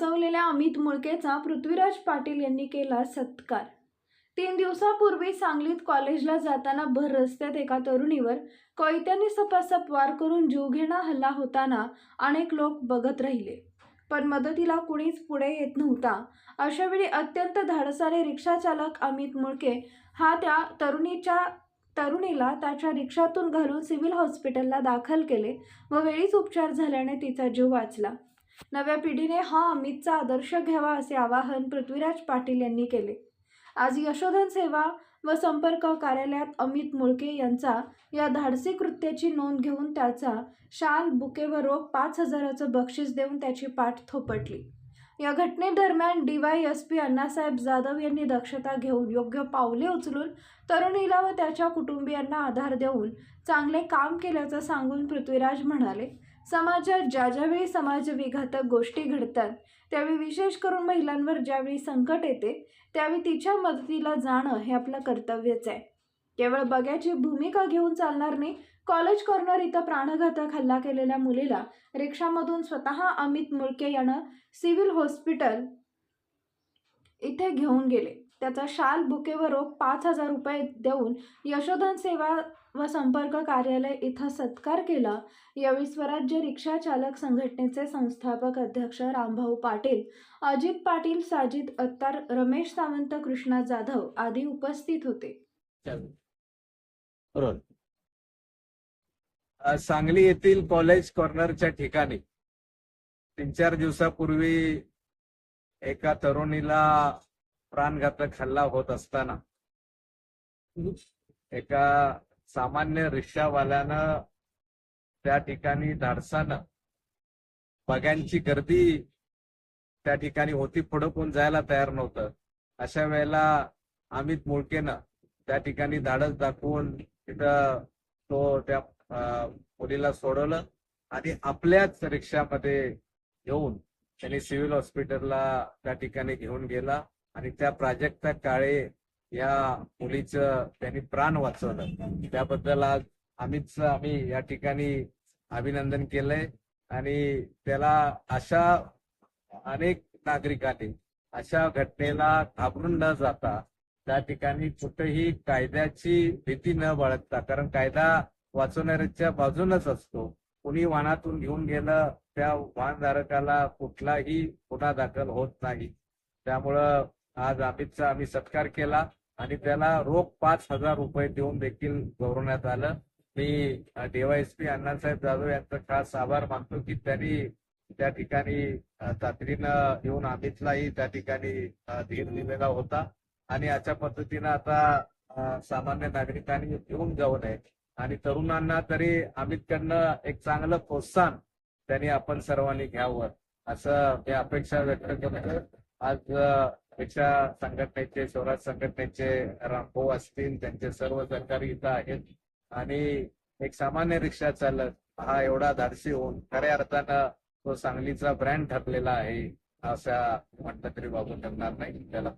वाचवलेल्या अमित मुळकेचा पृथ्वीराज पाटील यांनी केला सत्कार. तीन दिवसापूर्वी सांगलीत कॉलेजला जाताना भर रस्त्यात एका तरुणीवर कोयत्याने सपासप वार करून जीवघेणा हल्ला होताना अनेक लोक बघत राहिले. पण मदतीला कुणीच पुढे येत नव्हता. अशावेळी अत्यंत धाडसाने रिक्षाचालक अमित मुळके हा त्या तरुणीच्या तरुणीला त्याच्या रिक्षातून घालून सिव्हिल हॉस्पिटलला दाखल केले व वेळीच उपचार झाल्याने तिचा जीव वाचला. नव्या पिढीने हा अमितचा आदर्श घ्यावा असे आवाहन पृथ्वीराज पाटील यांनी केले. आज यशोधन सेवा व संपर्क कार्यालयात अमित मुळके यांचा या धाडसी कृत्याची नोंद घेऊन त्याचा शाल बुके व रोख पाच हजाराचं बक्षीस देऊन त्याची पाठ थोपटली. या घटनेदरम्यान DY S P Annasaheb Jadhav यांनी दक्षता घेऊन योग्य पावले उचलून तरुणीला व त्याच्या कुटुंबियांना आधार देऊन चांगले काम केल्याचं सांगून पृथ्वीराज म्हणाले. समाजात ज्या ज्यावेळी समाजविघातक गोष्टी घडतात त्यावेळी विशेष करून महिलांवर ज्यावेळी संकट येते त्यावेळी तिच्या मदतीला जाणं हे आपलं कर्तव्यच आहे. केवळ बघ्याची भूमिका घेऊन चालणार नाही कॉलेज कॉर्नर इथं प्राणघातक हल्ला केलेल्या मुलीला रिक्षामधून स्वतः अमित मुळके यानं सिव्हिल हॉस्पिटल इथे घेऊन गेले. त्याचा शाल बुके व रोख पाच हजार रुपये देऊन यशोधन सेवा व संपर्क कार्यालय इथं सत्कार केला. यावेळी स्वराज्य रिक्षा चालक संघटनेचे संस्थापक अध्यक्ष रामभाऊ पाटील अजित पाटील साजिद अत्तार रमेश सावंत कृष्णा जाधव आदी उपस्थित होते. सांगली येथील कॉलेज कॉर्नरच्या ठिकाणी तीन चार दिवसापूर्वी एका तरुणीला प्राणघातक हल्ला होत असताना एका सामान्य रिक्षावाल्यानं त्या ठिकाणी धाडसानं बघ्यांची गर्दी त्या ठिकाणी होती पुढं कोण जायला तयार नव्हतं. अशा वेळेला अमित मुळकेनं त्या ठिकाणी धाडस दाखवून तिथं तो त्या मुलीला सोडवलं आणि आपल्याच रिक्षामध्ये घेऊन त्यांनी सिव्हिल हॉस्पिटलला त्या ठिकाणी घेऊन गेला. आणि त्या प्राजक्ता काळे या मुलीचं त्यांनी प्राण वाचवलं. त्याबद्दल आज अमितचं आम्ही या ठिकाणी अभिनंदन केलंय. आणि त्याला अशा अनेक नागरिकांनी अशा घटनेला घाबरून न जाता त्या ठिकाणी कुठेही कायद्याची भीती न बाळगता कारण कायदा वाचवणाऱ्याच्या बाजूनच असतो. कुणी वाहनातून घेऊन गेलं त्या वाहनधारकाला कुठलाही गुन्हा दाखल होत नाही. त्यामुळं आज अमितचा आम्ही सत्कार केला आणि त्याला रोख पाच हजार रुपये देऊन देखील गौरवण्यात आलं. मी डीवायएसपी अण्णासाहेब जाधव यांचा खास आभार मानतो की त्यांनी त्या ठिकाणी तातडीनं येऊन अमितलाही त्या ठिकाणी धीर दिलेला होता. आणि अशा पद्धतीनं आता सामान्य नागरिकांनी येऊन जाऊ नये. आणि तरुणांना तरी अमितकडनं एक चांगलं प्रोत्साहन त्यांनी आपण सर्वांनी घ्यावं असं मी अपेक्षा व्यक्त करतो. आज पेक्षा संघटनेचे स्वराज संघटनेचे रामभाऊ असतील त्यांचे सर्व सहकारी इथं आहेत. आणि एक सामान्य रिक्षा चालक हा एवढा धाडसी होऊन खऱ्या अर्थानं तो सांगलीचा ब्रँड ठरलेला आहे असा म्हटलं तरी बाबू ठरणार नाही त्याला